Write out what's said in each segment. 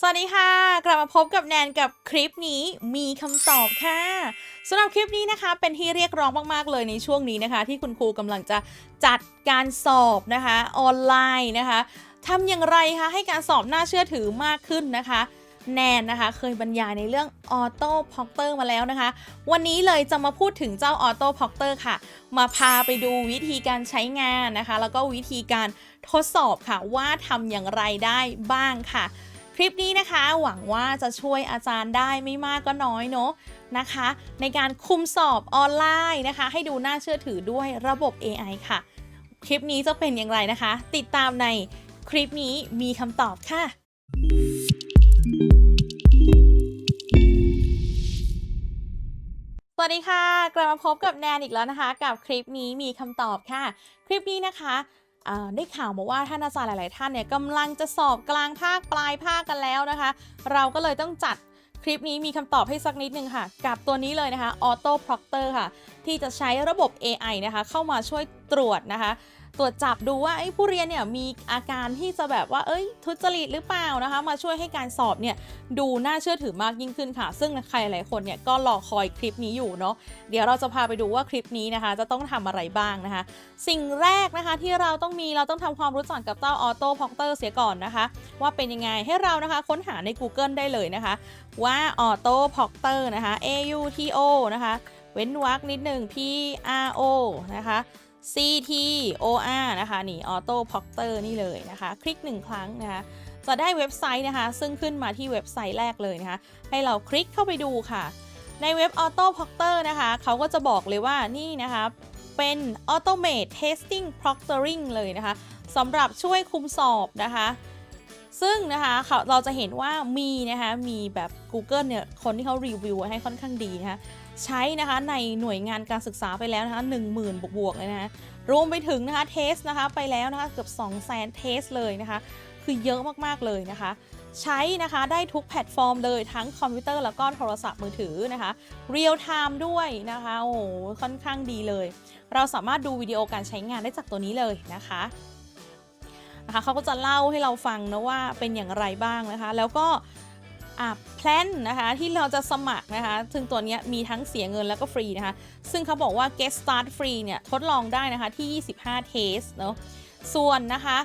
สวัสดีค่ะ กลับมาพบกับแนนกับคลิปนี้มีคำตอบค่ะสำหรับคลิปนี้นะคะ เป็นที่เรียกร้องมาก ๆ เลยในช่วงนี้นะคะ ที่คุณครูกำลังจะจัดการสอบนะคะ ออนไลน์นะคะทำอย่างไรคะให้การสอบน่าเชื่อถือมากขึ้นนะคะ แนนนะคะเคยบรรยายในเรื่องออโต้พ็อกเตอร์มาแล้วนะคะ วันนี้เลยจะมาพูดถึงเจ้าออโต้พ็อกเตอร์ค่ะ มาพาไปดูวิธีการใช้งานนะคะ แล้วก็วิธีการทดสอบค่ะว่าทำอย่างไรได้บ้างค่ะ คลิปนี้นะคะ หวังว่าจะช่วยอาจารย์ได้ไม่มากก็น้อยเนาะนะคะ ในการคุมสอบออนไลน์นะคะ ให้ดูน่าเชื่อถือด้วยระบบ AI ค่ะ คลิปนี้จะเป็นอย่างไรนะคะ ติดตามในคลิปนี้มีคำตอบค่ะสวัสดีค่ะ กลับมาพบกับแนนอีกแล้วนะคะ กับคลิปนี้มีคำตอบค่ะ คลิปนี้นะคะ ได้ข่าวมาว่าท่านอาจารย์หลาย ๆ ท่านเนี่ยกำลังจะสอบกลางภาคปลายภาคกันแล้วนะคะ เราก็เลยต้องจัดคลิปนี้มีคำตอบให้สักนิดนึงค่ะ กับตัวนี้เลยนะคะ Auto Proctor ค่ะ ที่จะใช้ระบบ AI นะคะ เข้ามาช่วยตรวจนะคะ ตรวจจับดูว่าไอ้ผู้เรียนเนี่ยมีอาการที่จะแบบว่าเอ้ย ทุจริตหรือเปล่านะคะ มาช่วยให้การสอบเนี่ยดูน่าเชื่อถือมากยิ่งขึ้นค่ะ ซึ่งใครหลายคนเนี่ยก็รอคอยคลิปนี้อยู่เนาะเดี๋ยวเราจะพาไปดูว่าคลิปนี้นะคะ จะต้องทำอะไรบ้างนะคะ สิ่งแรกนะคะที่เราต้องมีเราต้องทำความรู้จักกับเจ้า Auto Proctor เสียก่อนนะคะ ว่าเป็นยังไงให้เรานะคะค้นหาใน Google ได้เลยนะคะ ว่า Auto Proctor นะคะ A U T O นะคะเว้นวรรคนิดหนึ่ง P R O นะคะ C T O R นะคะนี่ Auto Proctor นี่เลยนะคะ คลิกหนึ่งครั้งนะคะจะได้เว็บไซต์นะคะ ซึ่งขึ้นมาที่เว็บไซต์แรกเลยนะคะ ให้เราคลิกเข้าไปดูค่ะ ในเว็บ Auto Proctor นะคะเขาก็จะบอกเลยว่านี่นะคะเป็น Automate Testing Proctoring เลยนะคะสำหรับช่วยคุมสอบนะคะ ซึ่งนะคะเขาเราจะเห็นว่ามีนะคะมีแบบ Google เนี่ยคนที่เขารีวิวให้ค่อนข้างดีนะคะใช้นะคะในหน่วยงานการศึกษาไปแล้วนะคะ10,000 บวกๆเลยนะคะรวมไปถึงนะคะเทสนะคะไปแล้วนะคะเกือบ 2 0 0 0 0 0 เทสเลยนะคะคือเยอะมากๆเลยนะคะ ใช้นะคะได้ทุกแพลตฟอร์มเลยทั้งคอมพิวเตอร์แล้วก็โทรศัพท์มือถือนะคะเรียลไทม์ด้วยนะคะโอ้โหค่อนข้างดีเลย เราสามารถดูวิดีโอการใช้งานได้จากตัวนี้เลยนะคะ นะคะเขาก็จะเล่าให้เราฟังนะว่าเป็นอย่างไรบ้างนะคะ แล้วก็แพลนนะคะที่เราจะสมัครนะคะ ซึ่งตัวนี้มีทั้งเสียเงินแล้วก็ฟรีนะคะ ซึ่งเขาบอกว่า get start free เนี่ยทดลองได้นะคะที่ 25 test เนาะส่วนนะคะ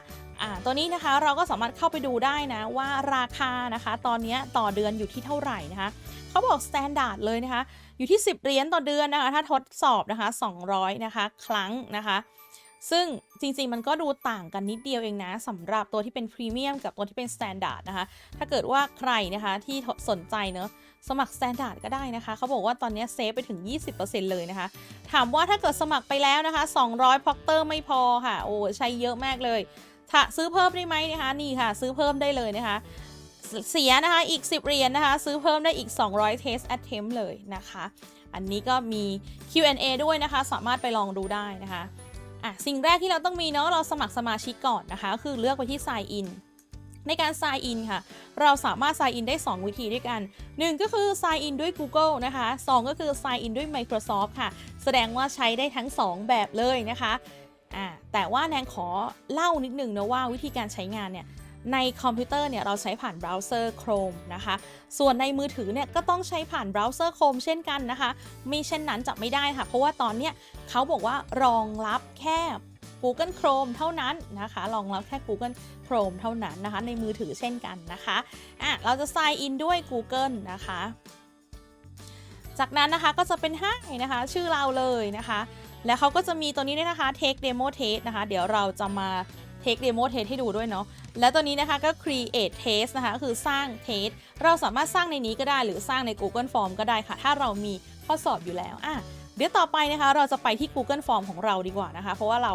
ตัวนี้นะคะเราก็สามารถเข้าไปดูได้นะว่าราคานะคะ ตอนนี้ต่อเดือนอยู่ที่เท่าไหร่นะคะเขาบอก standard เลยนะคะ อยู่ที่ 10 เหรียญต่อเดือนนะคะ ถ้าทดสอบนะคะ 200 นะคะ ครั้งนะคะ ซึ่งจริงๆ มันก็ดูต่างกันนิดเดียวเองนะสำหรับตัวที่เป็นพรีเมียมกับตัวที่เป็นสแตนดาร์ดนะคะ ถ้าเกิดว่าใครนะคะที่สนใจเนอะสมัครสแตนดาร์ดก็ได้นะคะ เขาบอกว่าตอนนี้เซฟไปถึง 20%เลยนะคะ ถามว่าถ้าเกิดสมัครไปแล้วนะคะ 200พ็อกเตอร์ไม่พอค่ะ โอ้ใช้เยอะมากเลยถ้าซื้อเพิ่มได้ไหมนะคะ นี่ค่ะ ซื้อเพิ่มได้เลยนะคะ เสียนะคะ อีก 10เหรียญนะคะ ซื้อเพิ่มได้อีก 200 test attempt เลยนะคะ อันนี้ก็มี Q&A ด้วยนะคะ สามารถไปลองดูได้นะคะ อะสิ่งแรกที่เราต้องมีเนาะเราสมัครสมาชิกก่อนนะคะก็คือเลือกไปที่ sign in ในการ sign in ค่ะ เราสามารถ sign in ได้ 2 วิธีด้วยกัน 1 ก็คือ sign in ด้วย Google นะคะ 2 ก็คือ sign in ด้วย Microsoft ค่ะ แสดงว่าใช้ได้ทั้ง 2 แบบเลยนะคะอ่าแต่ว่าแนงขอเล่านิดนึงนะว่าวิธีการใช้งานเนี่ย ในคอมพิวเตอร์เนี่ยเราใช้ผ่านเบราว์เซอร์ Chrome นะคะ ส่วนในมือถือเนี่ยก็ต้องใช้ผ่านเบราว์เซอร์ Chrome เช่นกันนะคะ มีเช่นนั้นจะไม่ได้ค่ะ เพราะว่าตอนเนี้ยเขาบอกว่ารองรับแค่ Google Chrome เท่านั้นนะคะ รองรับแค่ Google Chrome เท่านั้นนะคะ ในมือถือเช่นกันนะคะอะเราจะ sign in ด้วย Google นะคะ จากนั้นนะคะก็จะเป็นให้นะคะ ชื่อเราเลยนะคะ แล้วเขาก็จะมีตัวนี้ด้วยนะคะ take demo test นะคะ เดี๋ยวเราจะมา take demo test ให้ดูด้วยเนาะ และตัวนี้นะคะก็ create test นะคะคือสร้าง test เราสามารถสร้างในนี้ก็ได้หรือสร้างใน Google Form ก็ได้ค่ะ ถ้าเรามีข้อสอบอยู่แล้วอะเดี๋ยวต่อไปนะคะ เราจะไปที่ Google Form ของเราดีกว่านะคะ เพราะว่าเรา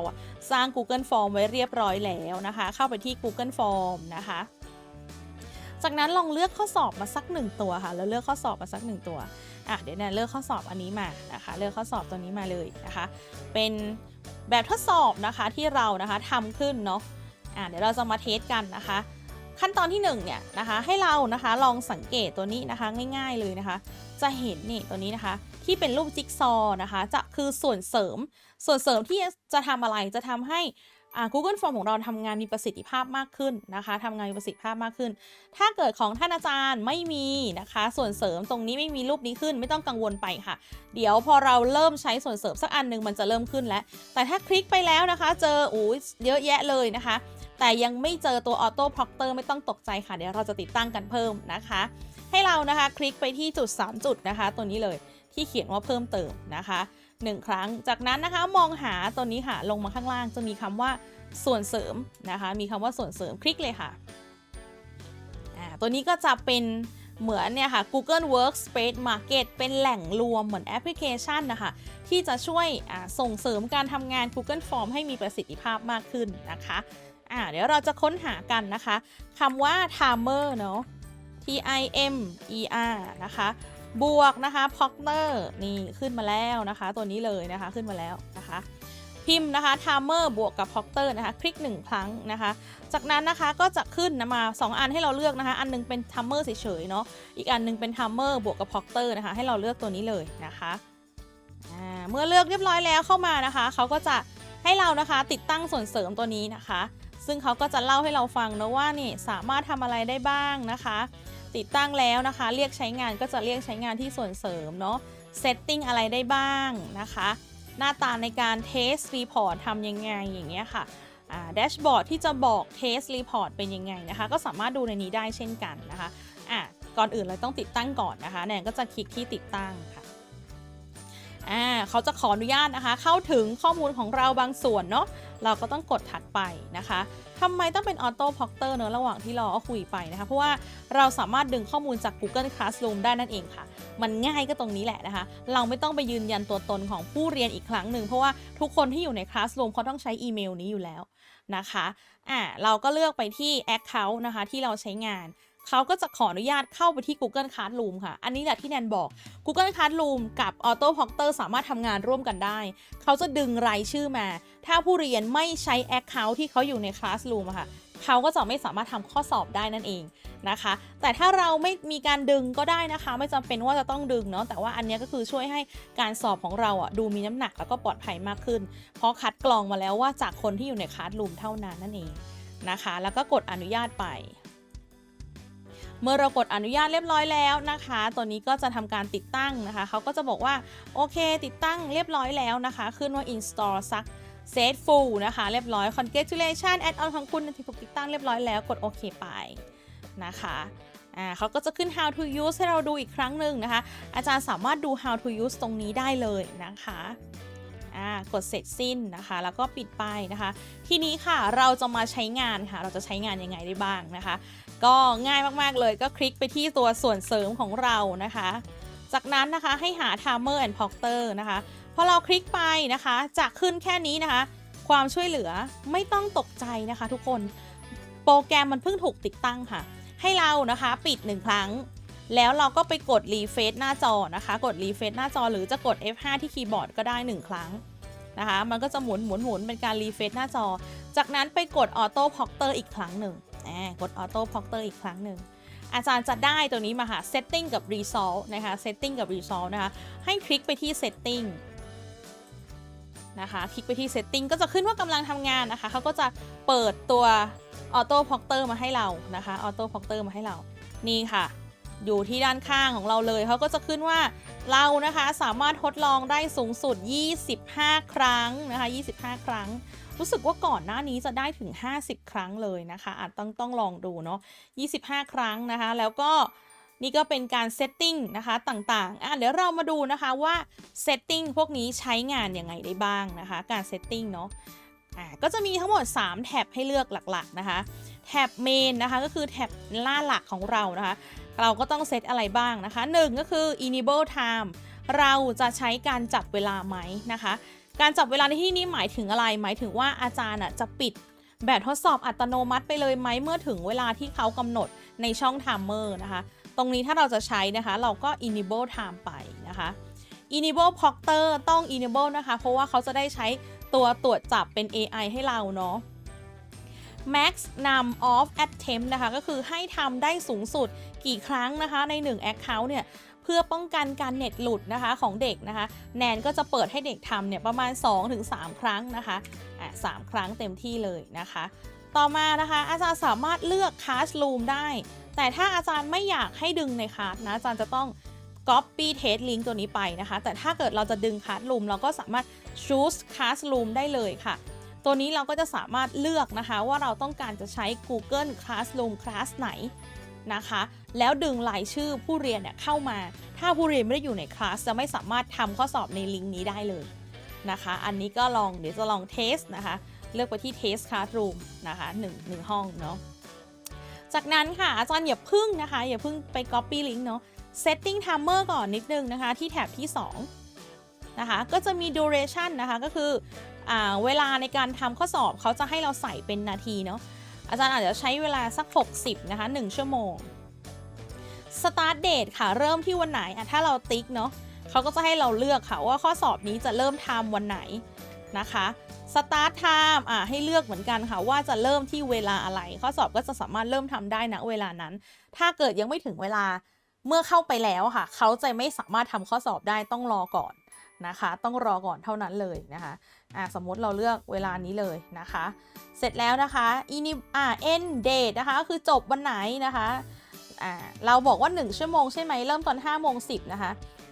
สร้าง Google Form ไว้เรียบร้อยแล้วนะคะ เข้าไปที่ Google Form นะคะ จากนั้นลองเลือกข้อสอบมาสักหนึ่งตัวค่ะ แล้วเลือกข้อสอบมาสักหนึ่งตัวอะเดี๋ยวแนนเลือกข้อสอบอันนี้มานะคะ เลือกข้อสอบตัวนี้มาเลยนะคะ เป็นแบบทดสอบนะคะที่เรานะคะทำขึ้นเนาะ อะเดี๋ยวเราจะมาเทสกันนะคะ ขั้นตอนที่1เนี่ยนะคะให้เรานะคะลองสังเกตตัวนี้นะคะง่ายๆเลยนะคะ จะเห็นนี่ตัวนี้นะคะ ที่เป็นรูปจิ๊กซอว์นะคะจะคือส่วนเสริม ส่วนเสริมที่จะทำอะไรจะทำให้ Google Form ของเราทำงานมีประสิทธิภาพมากขึ้นนะคะทำงานมีประสิทธิภาพมากขึ้น ถ้าเกิดของท่านอาจารย์ไม่มีนะคะ ส่วนเสริมตรงนี้ไม่มีรูปนี้ขึ้น ไม่ต้องกังวลไปค่ะ เดี๋ยวพอเราเริ่มใช้ส่วนเสริมสักอันหนึ่งมันจะเริ่มขึ้นแล้ว แต่ถ้าคลิกไปแล้วนะคะ เจออู้ยเยอะแยะเลยนะคะ แต่ยังไม่เจอตัว Auto Proctor ไม่ต้องตกใจค่ะ เดี๋ยวเราจะติดตั้งกันเพิ่มนะคะ ให้เรานะคะคลิกไปที่จุด 3 จุดนะคะ ตัวนี้เลยที่เขียนว่าเพิ่มเติมนะคะหนึ่งครั้งจากนั้นนะคะมองหาตัวนี้ค่ะลงมาข้างล่างจะมีคำว่าส่วนเสริมนะคะ มีคำว่าส่วนเสริมคลิกเลยค่ะตัวนี้ก็จะเป็นเหมือนเนี่ยค่ะ Google Workspace Market เป็นแหล่งรวมเหมือนแอปพลิเคชันนะคะ ที่จะช่วยส่งเสริมการทำงาน Google Form ให้มีประสิทธิภาพมากขึ้นนะคะ อ่าเดี๋ยวเราจะค้นหากันนะคะคำว่า timer เนาะ T I M E R นะคะ บวกนะคะ Proctor นี่ขึ้นมาแล้วนะคะ ตัวนี้เลยนะคะขึ้นมาแล้วนะคะ พิมพ์นะคะ timer บวกกับ Proctor นะคะ คลิก 1 ครั้งนะคะ จากนั้นนะคะก็จะขึ้นมา 2 อันให้เราเลือกนะคะ อันหนึงเป็น timer เฉยๆเนาะอีกอันหนึงเป็น timer บวกกับ Proctor นะคะ ให้เราเลือกตัวนี้เลยนะคะเมื่อเลือกเรียบร้อยแล้วเข้ามานะคะเขาก็จะให้เรานะคะติดตั้งส่วนเสริมตัวนี้นะคะ ซึ่งเขาก็จะเล่าให้เราฟังนะว่านี่สามารถทำอะไรได้บ้างนะคะ ติดตั้งแล้วนะคะ เรียกใช้งานก็จะเรียกใช้งานที่ส่วนเสริมเนาะเซตติ้งอะไรได้บ้างนะคะ หน้าตาในการเทสรีพอร์ตทำยังไงอย่างเงี้ยค่ะแดชบอร์ดที่จะบอกเทสรีพอร์ตเป็นยังไงนะคะ ก็สามารถดูในนี้ได้เช่นกันนะคะอะก่อนอื่นเราต้องติดตั้งก่อนนะคะแนนก็จะคลิกที่ติดตั้งค่ะ อ่าเขาจะขออนุญาตนะคะ เข้าถึงข้อมูลของเราบางส่วนเนาะเราก็ต้องกดถัดไปนะคะทำไมต้องเป็นออโต้พ็อกเตอร์เนอะระหว่างที่รอคุยไปนะคะ เพราะว่าเราสามารถดึงข้อมูลจาก Google Classroom ได้นั่นเองค่ะ มันง่ายก็ตรงนี้แหละนะคะ เราไม่ต้องไปยืนยันตัวตนของผู้เรียนอีกครั้งหนึ่งเพราะว่าทุกคนที่อยู่ใน Classroom เขาต้องใช้อีเมลนี้อยู่แล้วนะคะ อ่า เราก็เลือกไปที่ Account นะคะ ที่เราใช้งาน เขาก็จะขออนุญาตเข้าไปที่ Google Classroom ค่ะ อันนี้แหละที่แนนบอก Google Classroom กับ Auto Proctor สามารถทำงานร่วมกันได้ เขาจะดึงรายชื่อมา ถ้าผู้เรียนไม่ใช้ Account ที่เขาอยู่ใน Classroom ค่ะเขาก็จะไม่สามารถทำข้อสอบได้นั่นเองนะคะ แต่ถ้าเราไม่มีการดึงก็ได้นะคะ ไม่จำเป็นว่าจะต้องดึงเนาะ แต่ว่าอันนี้ก็คือช่วยให้การสอบของเราอะดูมีน้ำหนักแล้วก็ปลอดภัยมากขึ้น เพราะคัดกรองมาแล้วว่าจากคนที่อยู่ในคลาสรูมเท่านั้นนั่นเองนะคะ แล้วก็กดอนุญาตไป เมื่อเรากดอนุญาตเรียบร้อยแล้วนะคะ ตัวนี้ก็จะทำการติดตั้งนะคะ เขาก็จะบอกว่าโอเค ติดตั้งเรียบร้อยแล้วนะคะ ขึ้นว่า install ซัก set full นะคะ เรียบร้อย congratulation add on ของคุณถูกติดตั้งเรียบร้อยแล้วกดโอเคไปนะคะเขาก็จะขึ้น how to use ให้เราดูอีกครั้งหนึ่งนะคะ อาจารย์สามารถดู how to use ตรงนี้ได้เลยนะคะกดเสร็จสิ้นนะคะ แล้วก็ปิดไปนะคะ ทีนี้ค่ะเราจะมาใช้งานค่ะ เราจะใช้งานยังไงได้บ้างนะคะ ก็ง่ายมากๆเลยก็คลิกไปที่ตัวส่วนเสริมของเรานะคะ จากนั้นนะคะให้หา timer and proctor นะคะพอเราคลิกไปนะคะจะขึ้นแค่นี้นะคะ ความช่วยเหลือไม่ต้องตกใจนะคะทุกคนโปรแกรมมันเพิ่งถูกติดตั้งค่ะ ให้เรานะคะปิด1ครั้ง แล้วเราก็ไปกดรีเฟซหน้าจอนะคะ กดรีเฟซหน้าจอ หรือจะกด F5 ที่คีย์บอร์ดก็ได้ 1 ครั้งนะคะ มันก็จะหมุนหมุนหมุนเป็นการรีเฟซหน้าจอ จากนั้นไปกดออโต้พ็อกเตอร์อีกครั้งหนึ่ง กดออโต้พ็อกเตอร์อีกครั้งหนึ่งอาจารย์จะได้ตัวนี้มาค่ะ setting กับ result นะคะ setting กับ result นะคะ ให้คลิกไปที่ setting นะคะ คลิกไปที่ setting ก็จะขึ้นว่ากำลังทำงานนะคะ เขาก็จะเปิดตัว auto proctor มาให้เรานะคะ auto proctor มาให้เรา นี่ค่ะ อยู่ที่ด้านข้างของเราเลย เขาก็จะขึ้นว่าเรานะคะสามารถทดลองได้สูงสุด 25 ครั้งนะคะ 25 ครั้ง รู้สึกว่าก่อนหน้านี้จะได้ถึง 50 ครั้งเลยนะคะอาจต้องต้องลองดูเนาะ25 ครั้งนะคะ แล้วก็นี่ก็เป็นการเซตติ้งนะคะต่างๆอะเดี๋ยวเรามาดูนะคะว่าเซตติ้งพวกนี้ใช้งานยังไงได้บ้างนะคะ การเซตติ้งเนาะอะก็จะมีทั้งหมด 3 แท็บให้เลือกหลักๆนะคะ แท็บเมนนะคะก็คือแท็บล่าหลักของเรานะคะ เราก็ต้องเซตอะไรบ้างนะคะ 1 ก็คือ enable time เราจะใช้การจับเวลาไหมนะคะ การจับเวลาในที่นี้หมายถึงอะไร หมายถึงว่าอาจารย์จะปิดแบบทดสอบอัตโนมัติไปเลยไหมเมื่อถึงเวลาที่เขากำหนดในช่อง timer นะคะ ตรงนี้ถ้าเราจะใช้นะคะ เราก็ enable time ไปนะคะ enable proctor ต้อง enable นะคะ เพราะว่าเขาจะได้ใช้ตัวตรวจจับเป็น AI ให้เราเนาะ max num of attempt นะคะ ก็คือให้ทำได้สูงสุดกี่ครั้งนะคะ ใน 1 account เนี่ย พื่อป้องกันการเน็ตหลุดนะคะของเด็กนะคะ แนนก็จะเปิดให้เด็กทำเนี่ยประมาณ 2-3 ครั้งนะคะอะสามครั้งเต็มที่เลยนะคะ ต่อมานะคะอาจารย์สามารถเลือกค a าส room ได้ แต่ถ้าอาจารย์ไม่อยากให้ดึงในค a าสนะอาจารย์จะต้อง copy test link ตัวนี้ไปนะคะ แต่ถ้าเกิดเราจะดึง classroom เราก็สามารถ choose classroom ได้เลยค่ะ ตัวนี้เราก็จะสามารถเลือกนะคะ ว่าเราต้องการจะใช้ Google Classroom class ไหน นะคะ แล้วดึงรายชื่อผู้เรียนเนี่ยเข้ามา ถ้าผู้เรียนไม่ได้อยู่ในคลาสจะไม่สามารถทำข้อสอบในลิงก์นี้ได้เลยนะคะ อันนี้ก็ลองเดี๋ยวจะลองเทสนะคะ เลือกไปที่ Test Classroom นะคะ1 1ห้องเนาะ จากนั้นค่ะอาจารย์อย่าพึ่งนะคะ อย่าพึ่งไป Copy Link เนาะ Setting Timer ก่อนนิดนึงนะคะ ที่แถบที่ 2 นะคะ ก็จะมี Duration นะคะ ก็คืออเวลาในการทำข้อสอบเขาจะให้เราใส่เป็นนาทีเนาะ อาจารย์อาจจะใช้เวลาสัก 60 นะคะ 1 ชั่วโมง Start Date ค่ะ เริ่มที่วันไหนอะถ้าเราติ๊กเนาะเขาก็จะให้เราเลือกค่ะว่าข้อสอบนี้จะเริ่มทำวันไหนนะคะ Start Time อะให้เลือกเหมือนกันค่ะ ว่าจะเริ่มที่เวลาอะไร ข้อสอบก็จะสามารถเริ่มทำได้นะเวลานั้น ถ้าเกิดยังไม่ถึงเวลาเมื่อเข้าไปแล้วค่ะ เขาจะไม่สามารถทำข้อสอบได้ต้องรอก่อนนะคะ ต้องรอก่อนเท่านั้นเลยนะคะ อะสมมติเราเลือกเวลานี้เลยนะคะ เสร็จแล้วนะคะอินิอ่า end date นะคะ คือจบวันไหนนะคะอ่าเราบอกว่า 1 ชั่วโมงใช่ไหมเริ่มตอน5โมง10นะคะ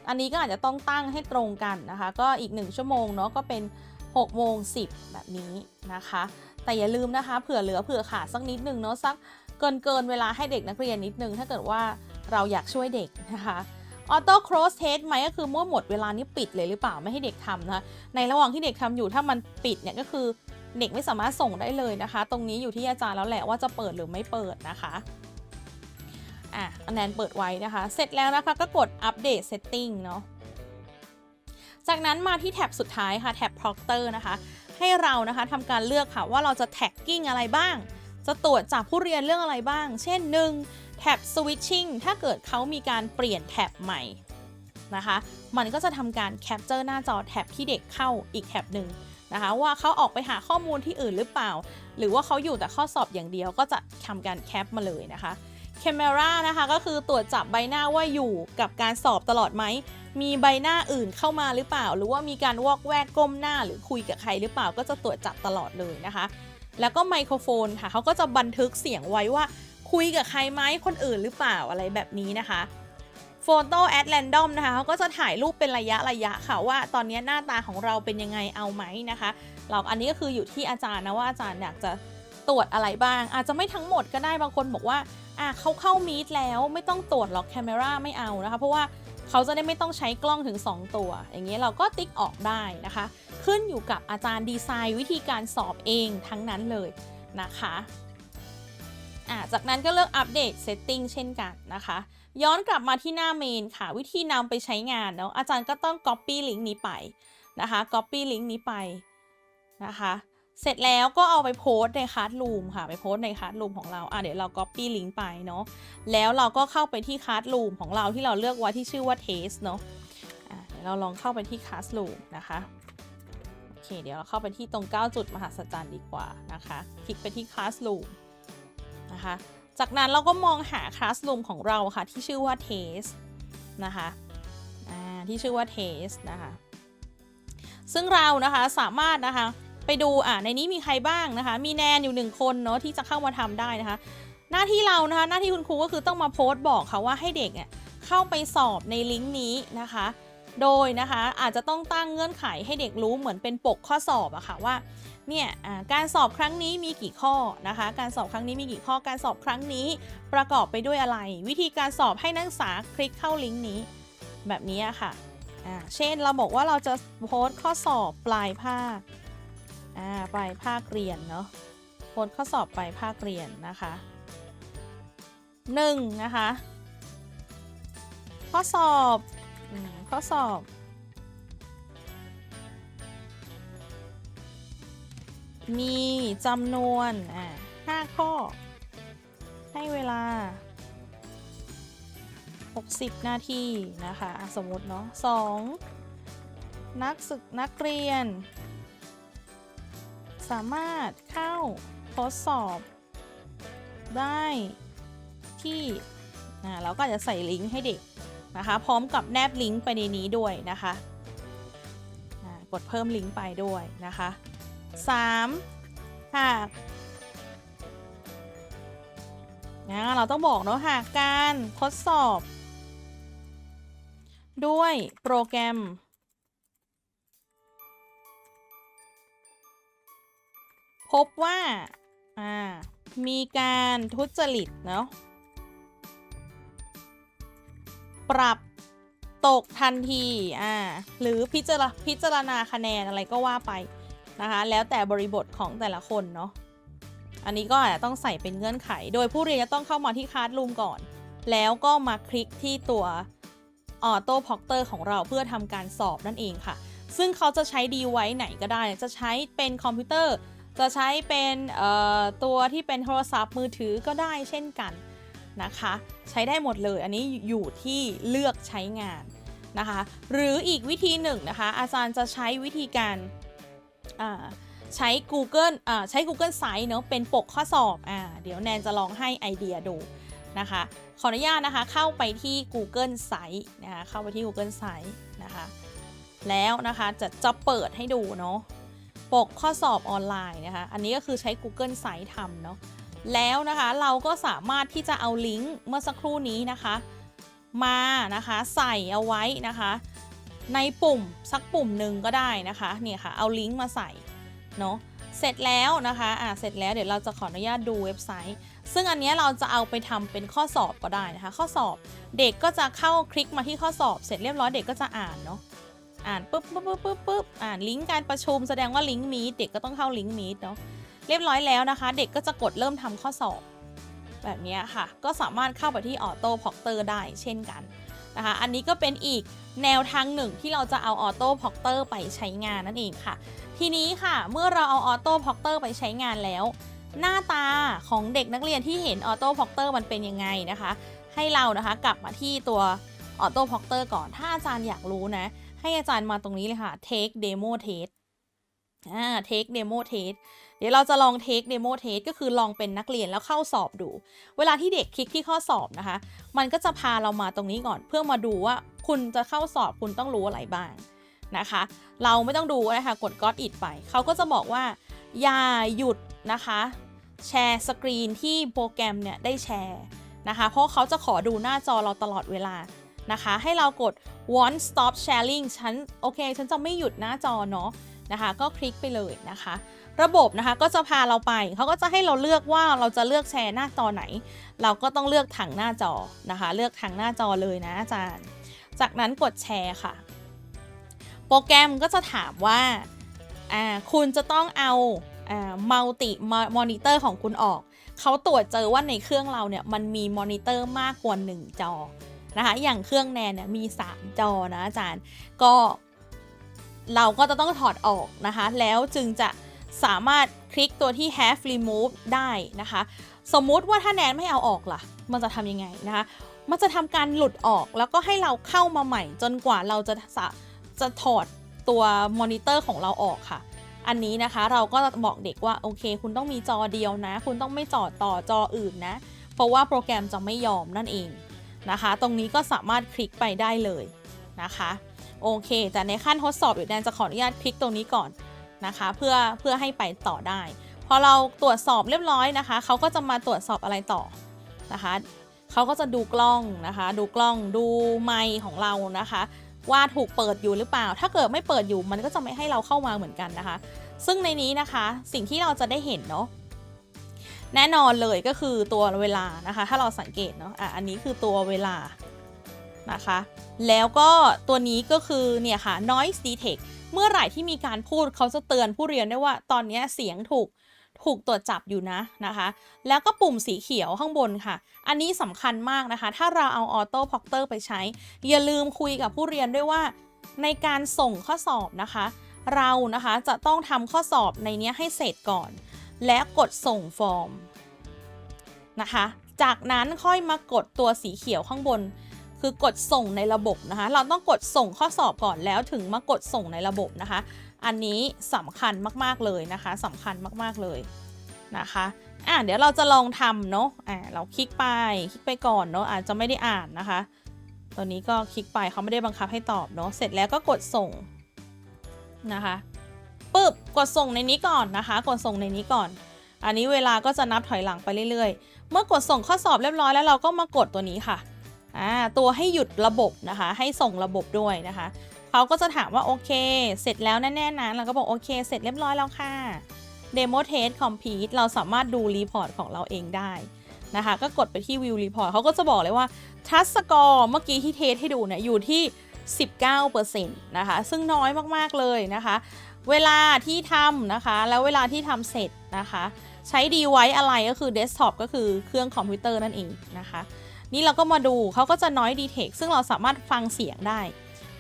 อันนี้ก็อาจจะต้องตั้งให้ตรงกันนะคะ ก็อีก 1 ชั่วโมงเนาะก็เป็น6โมง10 แบบนี้นะคะ แต่อย่าลืมนะคะเผื่อเหลือเผื่อขาดสักนิดนึงเนาะสักเกินเกินเวลาให้เด็กนักเรียนนิดนึง ถ้าเกิดว่าเราอยากช่วยเด็กนะคะ ออโต้ครอสเทสไหมก็คือเมื่อหมดเวลานี้ปิดเลยหรือเปล่าไม่ให้เด็กทำนะคะในระหว่างที่เด็กทำอยู่ถ้ามันปิดเนี่ยก็คือเด็กไม่สามารถส่งได้เลยนะคะ ตรงนี้อยู่ที่อาจารย์แล้วแหละว่าจะเปิดหรือไม่เปิดนะคะอะแนนเปิดไว้นะคะ เสร็จแล้วนะคะก็กดอัปเดต setting เนาะจากนั้นมาที่แท็บสุดท้ายค่ะแท็บ proctor นะคะ ให้เรานะคะทำการเลือกค่ะว่าเราจะ tagging อะไรบ้าง จะตรวจจับผู้เรียนเรื่องอะไรบ้าง เช่น 1. แท็บ switching ถ้าเกิดเขามีการเปลี่ยนแท็บใหม่นะคะ มันก็จะทำการ capture หน้าจอแท็บที่เด็กเข้าอีกแท็บหนึ่งนะคะว่าเขาออกไปหาข้อมูลที่อื่นหรือเปล่า หรือว่าเขาอยู่แต่ข้อสอบอย่างเดียวก็จะทำการแคปมาเลยนะคะ Camera นะคะก็คือตรวจจับใบหน้าว่าอยู่กับการสอบตลอดไหม มีใบหน้าอื่นเข้ามาหรือเปล่า หรือว่ามีการวอกแวกก้มหน้าหรือคุยกับใครหรือเปล่าก็จะตรวจจับตลอดเลยนะคะ แล้วก็ไมโครโฟนค่ะเขาก็จะบันทึกเสียงไว้ว่า คุยกับใครไหมคนอื่นหรือเปล่าอะไรแบบนี้นะคะโฟโต้แอดแรนดอมนะคะเขาก็จะถ่ายรูปเป็นระยะระยะค่ะว่าตอนนี้หน้าตาของเราเป็นยังไงเอาไหมนะคะเราอันนี้ก็คืออยู่ที่อาจารย์นะว่าอาจารย์อยากจะตรวจอะไรบ้าง อาจจะไม่ทั้งหมดก็ได้บางคนบอกว่าอะเขาเข้ามีดแล้วไม่ต้องตรวจหรอกแคม e ราไม่เอานะคะ เพราะว่าเขาจะได้ไม่ต้องใช้กล้องถึง 2 ตัว อย่างเงี้ยเราก็ติ๊กออกได้นะคะ ขึ้นอยู่กับอาจารย์ดีไซน์วิธีการสอบเองทั้งนั้นเลยนะคะ อะจากนั้นก็เลือกอัปเดต setting เช่นกันนะคะ ย้อนกลับมาที่หน้าเมนค่ะ วิธีนำไปใช้งานเนาะอาจารย์ก็ต้อง copy ลิงก์นี้ไปนะคะ copy ลิงก์นี้ไปนะคะ เสร็จแล้วก็เอาไปโพสในคัสลูมค่ะ ไปโพสในคัสลูมของเราอะเดี๋ยวเรา copy ลิงก์ไปเนาะแล้วเราก็เข้าไปที่คัสลูมของเราที่เราเลือกไว้ที่ชื่อว่า test เนาะอะเดี๋ยวเราลองเข้าไปที่คัสลูมนะคะโอเคเดี๋ยวเราเข้าไปที่ตรง 9 จุดมหัศจรรย์ดีกว่านะคะ คลิกไปที่คัสลูม นะคะ จากนั้นเราก็มองหา Classroom ของเราค่ะ ที่ชื่อว่า Test นะคะที่ชื่อว่า Test นะคะ ซึ่งเรานะคะสามารถนะคะไปดูอ่าในนี้มีใครบ้างนะคะ มีแนนอยู่หนึ่งคนเนาะที่จะเข้ามาทำได้นะคะ หน้าที่เรานะคะหน้าที่คุณครูก็คือต้องมาโพสต์บอกค่ะว่าให้เด็กเนี่ยเข้าไปสอบในลิงก์นี้นะคะ โดยนะคะอาจจะต้องตั้งเงื่อนไขให้เด็กรู้เหมือนเป็นปกข้อสอบอะค่ะว่า เนี่ยการสอบครั้งนี้มีกี่ข้อนะคะ การสอบครั้งนี้มีกี่ข้อ การสอบครั้งนี้ประกอบไปด้วยอะไร วิธีการสอบให้นักศึกษาคลิกเข้าลิงก์นี้ แบบนี้ค่ะ เช่นเราบอกว่าเราจะโพสข้อสอบปลายภาคาปลายภาคเรียนเนาะ โพสข้อสอบปลายภาคเรียนนะคะหนึ่งนะคะ ข้อสอบข้อสอบ มีจำนวนอ่าห้าข้อ ให้เวลา 60 นาทีนะคะะสมมติเนาะสองนักศึกนักเรียน สามารถเข้าทดสอบ ได้ที่เราก็จะใส่ลิงก์ให้เด็กนะคะ พร้อมกับแนบลิงก์ไปในนี้ด้วยนะคะกดเพิ่มลิงก์ไปด้วยนะคะ 3. หากนะเราต้องบอกเนาะหากการทดสอบ ด้วยโปรแกรม พบว่า อ่า มีการทุจริตเนาะปรับตกทันที อ่า หรือพิจารพิจารณาคะแนนอะไรก็ว่าไป นะคะ แล้วแต่บริบทของแต่ละคนเนาะอันนี้ก็อาจจะต้องใส่เป็นเงื่อนไข โดยผู้เรียนจะต้องเข้ามาที่คลาสรูมก่อน แล้วก็มาคลิกที่ตัวออโต้พอกเตอร์ของเราเพื่อทำการสอบนั่นเองค่ะ ซึ่งเขาจะใช้ดีไว้ไหนก็ได้ จะใช้เป็นคอมพิวเตอร์ จะใช้เป็นตัวที่เป็นโทรศัพท์มือถือก็ได้เช่นกันนะคะ ใช้ได้หมดเลย อันนี้อยู่ที่เลือกใช้งานนะคะ หรืออีกวิธีหนึ่งนะคะ อาจารย์จะใช้วิธีการ ใช้ Google ใช้ Google Site เนอะเป็นปกข้อสอบอ่าเดี๋ยวแนนจะลองให้ไอเดียดูนะคะ ขออนุญาตนะคะเข้าไปที่ Google Site นะคะเข้าไปที่ Google Site นะคะแล้วนะคะจะจะเปิดให้ดูเนาะปกข้อสอบออนไลน์นะคะอันนี้ก็คือใช้ Google Site ทำเนาะแล้วนะคะเราก็สามารถที่จะเอาลิงก์เมื่อสักครู่นี้นะคะ มานะคะใส่เอาไว้นะคะ ในปุ่มสักปุ่มหนึ่งก็ได้นะคะเนี่ยค่ะเอาลิงก์มาใส่เนาะเสร็จแล้วนะคะอ่าเสร็จแล้วเดี๋ยวเราจะขออนุญาตดูเว็บไซต์ ซึ่งอันนี้เราจะเอาไปทำเป็นข้อสอบก็ได้นะคะ ข้อสอบเด็กก็จะเข้าคลิกมาที่ข้อสอบ เสร็จเรียบร้อยเด็กก็จะอ่านเนาะอ่านปุ๊บปุ๊บปุ๊บปุ๊บปุ๊บอ่านลิงก์การประชุมแสดงว่าลิงก์มีเด็กก็ต้องเข้าลิงก์มีเนาะเรียบร้อยแล้วนะคะ เด็กก็จะกดเริ่มทำข้อสอบ แบบนี้ค่ะ ก็สามารถเข้าไปที่ออโต้พ็อกเตอร์ได้เช่นกัน นะคะ อันนี้ก็เป็นอีกแนวทางหนึ่งที่เราจะเอาออโต้พ็อกเตอร์ไปใช้งานนั่นเองค่ะ ทีนี้ค่ะเมื่อเราเอาออโต้พ็อกเตอร์ไปใช้งานแล้ว หน้าตาของเด็กนักเรียนที่เห็นออโต้พ็อกเตอร์มันเป็นยังไงนะคะ ให้เรานะคะกลับมาที่ตัวออโต้พ็อกเตอร์ก่อนถ้าอาจารย์อยากรู้นะ ให้อาจารย์มาตรงนี้เลยค่ะ take demo test อ่า take demo test เดี๋ยวเราจะลอง take demo test ก็คือลองเป็นนักเรียนแล้วเข้าสอบดู เวลาที่เด็กคลิกที่ข้อสอบนะคะ มันก็จะพาเรามาตรงนี้ก่อน เพื่อมาดูว่าคุณจะเข้าสอบคุณต้องรู้อะไรบ้างนะคะ เราไม่ต้องดูนะคะกด got it ไป เขาก็จะบอกว่า อย่าหยุดนะคะแชร์สกรีนที่โปรแกรมเนี่ยได้แชร์นะคะ เพราะเขาจะขอดูหน้าจอเราตลอดเวลานะคะ ให้เรากด want stop sharing ฉันโอเค ฉันจะไม่หยุดหน้าจอเนาะนะคะ ก็คลิกไปเลยนะคะ ระบบนะคะก็จะพาเราไป เขาก็จะให้เราเลือกว่าเราจะเลือกแชร์หน้าจอไหน เราก็ต้องเลือกถังหน้าจอนะคะ เลือกถังหน้าจอเลยนะอาจารย์ จากนั้นกดแชร์ค่ะ โปรแกรมก็จะถามว่าคุณจะต้องเอาอ่ามัลติมอนิเตอร์ของคุณออก เขาตรวจเจอว่าในเครื่องเราเนี่ยมันมีมอนิเตอร์มากกว่า 1 จอนะคะอย่างเครื่องแนนเนี่ยมี 3 จอนะอาจารย์ ก็เราก็จะต้องถอดออกนะคะ แล้วจึงจะ สามารถคลิกตัวที่ have remove ได้นะคะ สมมุติว่าถ้าแนนไม่เอาออกล่ะ มันจะทำยังไงนะคะ มันจะทำการหลุดออกแล้วก็ให้เราเข้ามาใหม่ จนกว่าเราจะสะจะถอดตัวมอนิเตอร์ของเราออกค่ะ อันนี้นะคะเราก็จะบอกเด็กว่าโอเค คุณต้องมีจอเดียวนะ คุณต้องไม่จอดต่อจออื่นนะ เพราะว่าโปรแกรมจะไม่ยอมนั่นเองนะคะ ตรงนี้ก็สามารถคลิกไปได้เลยนะคะ โอเค แต่ในขั้นทดสอบเดี๋ยวแดนจะขออนุญาตคลิกตรงนี้ก่อน นะคะเพื่อเพื่อให้ไปต่อได้ พอเราตรวจสอบเรียบร้อยนะคะเขาก็จะมาตรวจสอบอะไรต่อนะคะเขาก็จะดูกล้องนะคะ ดูกล้องดูไมค์ของเรานะคะ ว่าถูกเปิดอยู่หรือเปล่า ถ้าเกิดไม่เปิดอยู่มันก็จะไม่ให้เราเข้ามาเหมือนกันนะคะ ซึ่งในนี้นะคะสิ่งที่เราจะได้เห็นเนาะแน่นอนเลยก็คือตัวเวลานะคะ ถ้าเราสังเกตเนาะอะอันนี้คือตัวเวลา นะคะ แล้วก็ตัวนี้ก็คือเนี่ยค่ะ noise detect เมื่อไหร่ที่มีการพูดเขาจะเตือนผู้เรียนได้ว่าตอนนี้เสียงถูกถูกตรวจจับอยู่นะนะคะ แล้วก็ปุ่มสีเขียวข้างบนค่ะ อันนี้สำคัญมากนะคะ ถ้าเราเอาออโต้พ็อกเตอร์ไปใช้ อย่าลืมคุยกับผู้เรียนด้วยว่า ในการส่งข้อสอบนะคะ เรานะคะจะต้องทำข้อสอบในนี้ให้เสร็จก่อน และกดส่งฟอร์มนะคะ จากนั้นค่อยมากดตัวสีเขียวข้างบน คือกดส่งในระบบนะคะ เราต้องกดส่งข้อสอบก่อนแล้วถึงมากดส่งในระบบนะคะ อันนี้สำคัญมากๆเลยนะคะสำคัญมากๆเลยนะคะอะเดี๋ยวเราจะลองทำเนาะอะเราคลิกไปคลิกไปก่อนเนาะอาจจะไม่ได้อ่านนะคะ ตัวนี้ก็คลิกไปเขาไม่ได้บังคับให้ตอบเนาะเสร็จแล้วก็กดส่งนะคะปึ๊บกดส่งในนี้ก่อนนะคะ กดส่งในนี้ก่อน อันนี้เวลาก็จะนับถอยหลังไปเรื่อยๆ เมื่อกดส่งข้อสอบเรียบร้อยแล้วเราก็มากดตัวนี้ค่ะ อ่าตัวให้หยุดระบบนะคะ ให้ส่งระบบด้วยนะคะเขาก็จะถามว่า โอเค เสร็จแล้วแน่ๆนะเราก็บอก โอเค เสร็จเรียบร้อยแล้วค่ะ Demo Test Complete เราสามารถดูรีพอร์ตของเราเองได้นะคะ ก็กดไปที่ View Report เขาก็จะบอกเลยว่าทัสกอร์เมื่อกี้ที่เทสให้ดูเนี่ยอยู่ที่ 19%นะคะ ซึ่งน้อยมากๆเลยนะคะ เวลาที่ทำนะคะ แล้วเวลาที่ทำเสร็จนะคะ ใช้ดีไว้อะไรก็คือเดสก์ท็อปก็คือเครื่องคอมพิวเตอร์นั่นเองนะคะ นี่เราก็มาดูเขาก็จะน้อยดีเทคซึ่งเราสามารถฟังเสียงได้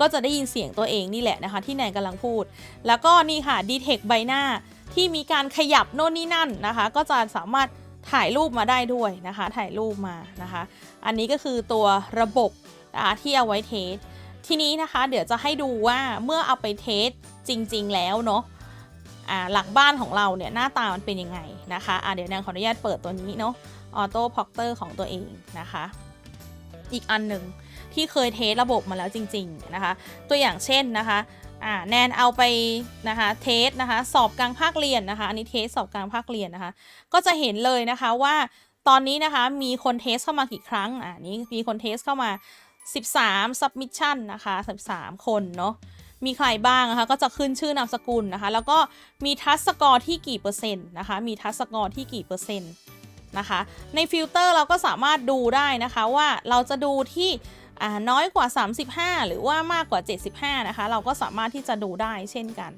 ก็จะได้ยินเสียงตัวเองนี่แหละนะคะ ที่แนนกำลังพูด แล้วก็นี่ค่ะดีเทคใบหน้าที่มีการขยับโน่นนี่นั่นนะคะ ก็จะสามารถถ่ายรูปมาได้ด้วยนะคะ ถ่ายรูปมานะคะ อันนี้ก็คือตัวระบบที่เอาไว้เทสทีนี้นะคะ เดี๋ยวจะให้ดูว่าเมื่อเอาไปเทสจริง ๆ แล้วเนาะหลังบ้านของเราเนี่ยหน้าตามันเป็นยังไงนะคะอ่าเดี๋ยวนางขออนุญาตเปิดตัวนี้เนาะออโต้พ็อกเตอร์ของตัวเองนะคะ อีกอันหนึ่งที่เคยเทสระบบมาแล้วจริง ๆนะคะ ตัวอย่างเช่นนะคะแนนเอาไปนะคะเทสนะคะสอบกลางภาคเรียนนะคะอันนี้เทสสอบกลางภาคเรียนนะคะ ก็จะเห็นเลยนะคะว่าตอนนี้นะคะมีคนเทสเข้ามากี่ครั้งอ่านี้มีคนเทสเข้ามา 13 submission นะคะ 13 คนเนาะมีใครบ้างนะคะก็จะขึ้นชื่อนามสกุลนะคะ แล้วก็มีทัสกอร์ที่กี่เปอร์เซ็นต์นะคะมีทัสกอร์ที่กี่เปอร์เซ็นต์ นะคะ ในฟิลเตอร์เราก็สามารถดูได้นะคะว่าเราจะดูที่น้อยกว่า 35 หรือว่ามากกว่า 75 นะคะ เราก็สามารถที่จะดูได้เช่นกัน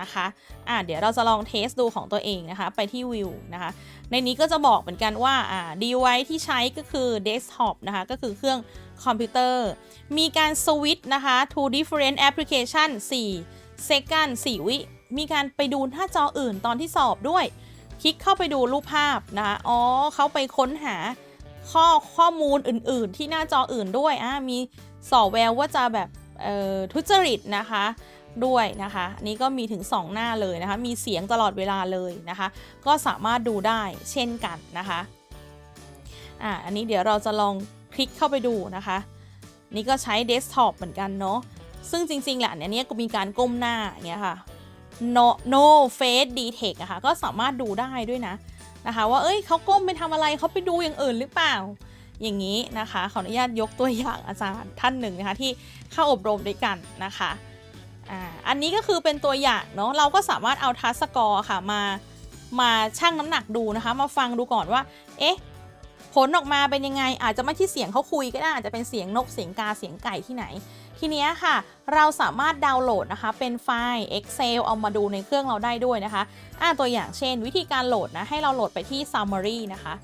นะคะอ่าเดี๋ยวเราจะลองเทสดูของตัวเองนะคะ ไปที่วิวนะคะ ในนี้ก็จะบอกเหมือนกันว่าอ่า device ที่ใช้ก็คือ desktop นะคะ ก็คือเครื่องคอมพิวเตอร์ มีการสวิตช์นะคะ to different application 4 second 4 วิ มีการไปดูหน้าจออื่นตอนที่สอบด้วย คลิกเข้าไปดูรูปภาพนะคะอ๋อเขาไปค้นหาข้อข้อมูลอื่น ๆ ที่หน้าจออื่นด้วยอ่ามีสอแววว่าจะแบบเอ่อทุจริตนะคะด้วยนะคะนี่ก็มีถึง 2 หน้าเลยนะคะ มีเสียงตลอดเวลาเลยนะคะ ก็สามารถดูได้เช่นกันนะคะอ่าอันนี้เดี๋ยวเราจะลองคลิกเข้าไปดูนะคะ นี่ก็ใช้เดสก์ท็อปเหมือนกันเนาะซึ่งจริง ๆแหละอันเนี้ยก็มีการก้มหน้าอย่างเงี้ยค่ะ no no face detect อะค่ะก็สามารถดูได้ด้วยนะนะคะ ว่าเอ้ยเขาก้มไปทำอะไรเขาไปดูอย่างอื่นหรือเปล่า อย่างนี้นะคะ ขออนุญาตยกตัวอย่างอาจารย์ท่านหนึ่งนะคะที่เข้าอบรมด้วยกันนะคะอันนี้ก็คือเป็นตัวอย่างเนาะเราก็สามารถเอาทัสกอร์ค่ะมามาชั่งน้ำหนักดูนะคะ มาฟังดูก่อนว่า เอ๊ะ ผลออกมาเป็นยังไง อาจจะไม่ที่เสียงเขาคุยก็ได้อาจจะเป็นเสียงนกเสียงกาเสียงไก่ที่ไหน ทีนี้ค่ะ เราสามารถดาวน์โหลดนะคะเป็นไฟล์ Excel เอามาดูในเครื่องเราได้ด้วยนะคะอ่าตัวอย่างเช่น วิธีการโหลดนะให้เราโหลดไปที่ Summary นะคะ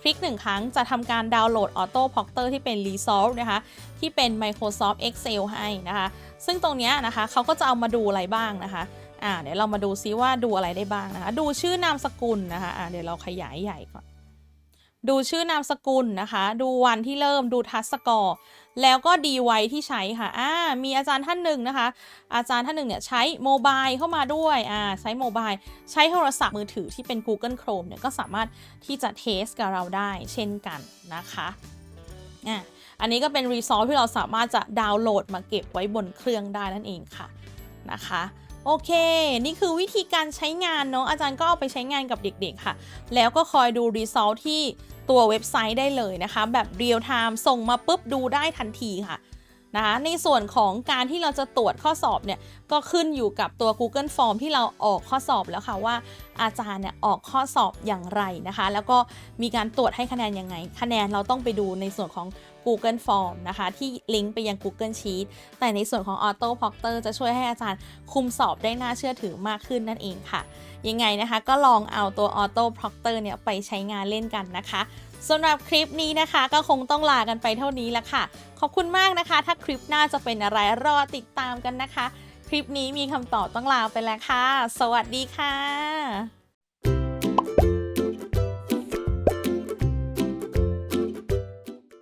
คลิกหนึ่งครั้งจะทำการดาวน์โหลด Auto Proctor ที่เป็น Resolve นะคะที่เป็น Microsoft Excel ให้นะคะ ซึ่งตรงนี้นะคะเขาก็จะเอามาดูอะไรบ้างนะคะอ่าเดี๋ยวเรามาดูซิว่าดูอะไรได้บ้างนะคะ ดูชื่อนามสกุลนะคะอ่าเดี๋ยวเราขยายใหญ่ก่อน ดูชื่อนามสกุลนะคะ ดูวันที่เริ่มดูทัสกอร์แล้วก็ดีไวที่ใช้ค่ะอ่ามีอาจารย์ท่านหนึ่งนะคะ อาจารย์ท่านหนึ่งเนี่ยใช้โมบายเข้ามาด้วยอ่าใช้โมบายใช้โทรศัพท์มือถือที่เป็น Google Chrome เนี่ยก็สามารถที่จะเทสกับเราได้เช่นกันนะคะอ่าอันนี้ก็เป็นรีซอสที่เราสามารถจะดาวน์โหลดมาเก็บไว้บนเครื่องได้นั่นเองค่ะนะคะ โอเค นี่คือวิธีการใช้งานเนาะอาจารย์ก็เอาไปใช้งานกับเด็กๆค่ะ แล้วก็คอยดูรีซอสที่ตัวเว็บไซต์ได้เลยนะคะ แบบเรียลไทม์ส่งมาปุ๊บดูได้ทันทีค่ะนะคะในส่วนของการที่เราจะตรวจข้อสอบเนี่ยก็ขึ้นอยู่กับตัว Google Form ที่เราออกข้อสอบแล้วค่ะว่า อาจารย์เนี่ยออกข้อสอบอย่างไรนะคะ แล้วก็มีการตรวจให้คะแนนยังไง คะแนนเราต้องไปดูในส่วนของ Google Form นะคะ ที่ลิงก์ไปยัง Google Sheet แต่ในส่วนของ Auto Proctor จะช่วยให้อาจารย์คุมสอบได้น่าเชื่อถือมากขึ้นนั่นเองค่ะ ยังไงนะคะก็ลองเอาตัว Auto Proctor เนี่ยไปใช้งานเล่นกันนะคะสำหรับคลิปนี้นะคะก็คงต้องลากันไปเท่านี้ละค่ะ ขอบคุณมากนะคะ ถ้าคลิปหน้าจะเป็นอะไรรอติดตามกันนะคะ คลิปนี้มีคำตอบต้องลาไปแล้วค่ะ สวัสดีค่ะ